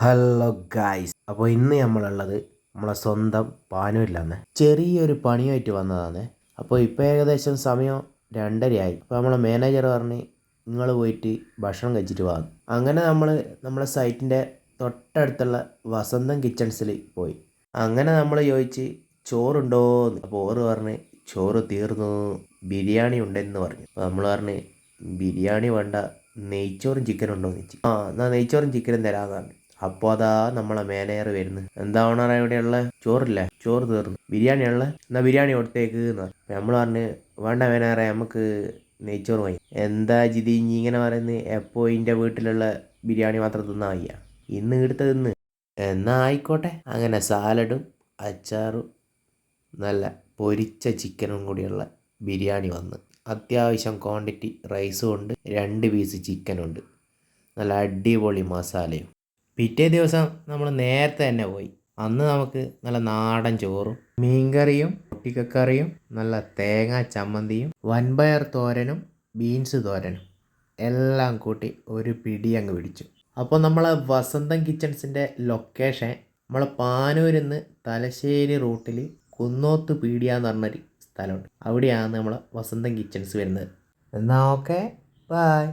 Hello guys അപ്പോൾ ഇന്ന് നമ്മളുള്ളത് നമ്മളെ സ്വന്തം പാനൂരിലാണ്. ചെറിയൊരു പണിയായിട്ട് വന്നതാണ്. അപ്പോൾ ഇപ്പോൾ ഏകദേശം സമയം രണ്ടരയായി. അപ്പോൾ നമ്മളെ മാനേജർ പറഞ്ഞ് നിങ്ങൾ പോയിട്ട് ഭക്ഷണം കഴിച്ചിട്ട് വാ. അങ്ങനെ നമ്മൾ നമ്മളെ സൈറ്റിന്റെ തൊട്ടടുത്തുള്ള വസന്തം കിച്ചൺസിൽ പോയി. അങ്ങനെ നമ്മൾ ചോദിച്ച് ചോറുണ്ടോന്ന്? അപ്പോൾ ഓറ് പറഞ്ഞ് ചോറ് തീർന്നു. ബിരിയാണി ഉണ്ടെന്ന് പറഞ്ഞു. അപ്പോൾ നമ്മൾ പറഞ്ഞ് ബിരിയാണി വേണ്ട. നെയ്ച്ചോറും ചിക്കനും ഉണ്ടോ എന്ന് ചോദിച്ചു. ആ എന്നാൽ നെയ്ച്ചോറും ചിക്കനും തരാമെന്ന് പറഞ്ഞു. അപ്പോൾ അതാ നമ്മളെ മാനേജർ വരുന്നു. എന്താ ഓണർ എവിടെയുള്ള ചോറില്ല? ചോറ് തീർന്നു. ബിരിയാണി ഉള്ള? എന്നാ ബിരിയാണി കൊടുത്തേക്ക് എന്ന് നമ്മൾ പറഞ്ഞ് വേണ്ട മേനേറെ നമുക്ക് നെയ്ച്ചോറ് വാങ്ങി. എന്താ ജിതി ഇനി ഇങ്ങനെ പറയുന്നത് എപ്പോൾ ഇന്റെ വീട്ടിലുള്ള ബിരിയാണി മാത്രം തിന്നാ വയ്യ? ഇന്ന് എടുത്ത് തിന്ന് എന്നാ ആയിക്കോട്ടെ. അങ്ങനെ സാലഡും അച്ചാറും നല്ല പൊരിച്ച ചിക്കനും കൂടിയുള്ള ബിരിയാണി വന്ന്. അത്യാവശ്യം ക്വാണ്ടിറ്റി റൈസും ഉണ്ട് രണ്ട് പീസ് ചിക്കനുണ്ട് നല്ല അടിപൊളി മസാലയും. പിറ്റേ ദിവസം നമ്മൾ നേരത്തെ തന്നെ പോയി. അന്ന് നമുക്ക് നല്ല നാടൻ ചോറും മീൻകറിയും പൊട്ടിക്കക്കറിയും നല്ല തേങ്ങ ചമ്മന്തിയും വൻപയർ തോരനും ബീൻസ് തോരനും എല്ലാം കൂട്ടി ഒരു പിടി അങ്ങ് പിടിച്ചു. അപ്പോൾ നമ്മളെ വസന്തം കിച്ചൺസിന്റെ ലൊക്കേഷൻ നമ്മൾ പാനൂരിൽ നിന്ന് തലശ്ശേരി റൂട്ടിൽ കുന്നോത്ത് പീടിയ എന്ന് പറഞ്ഞൊരു സ്ഥലമുണ്ട്. അവിടെയാണ് നമ്മൾ വസന്തം കിച്ചൺസ് വരുന്നത്. എന്നാൽ ഓക്കെ ബായ്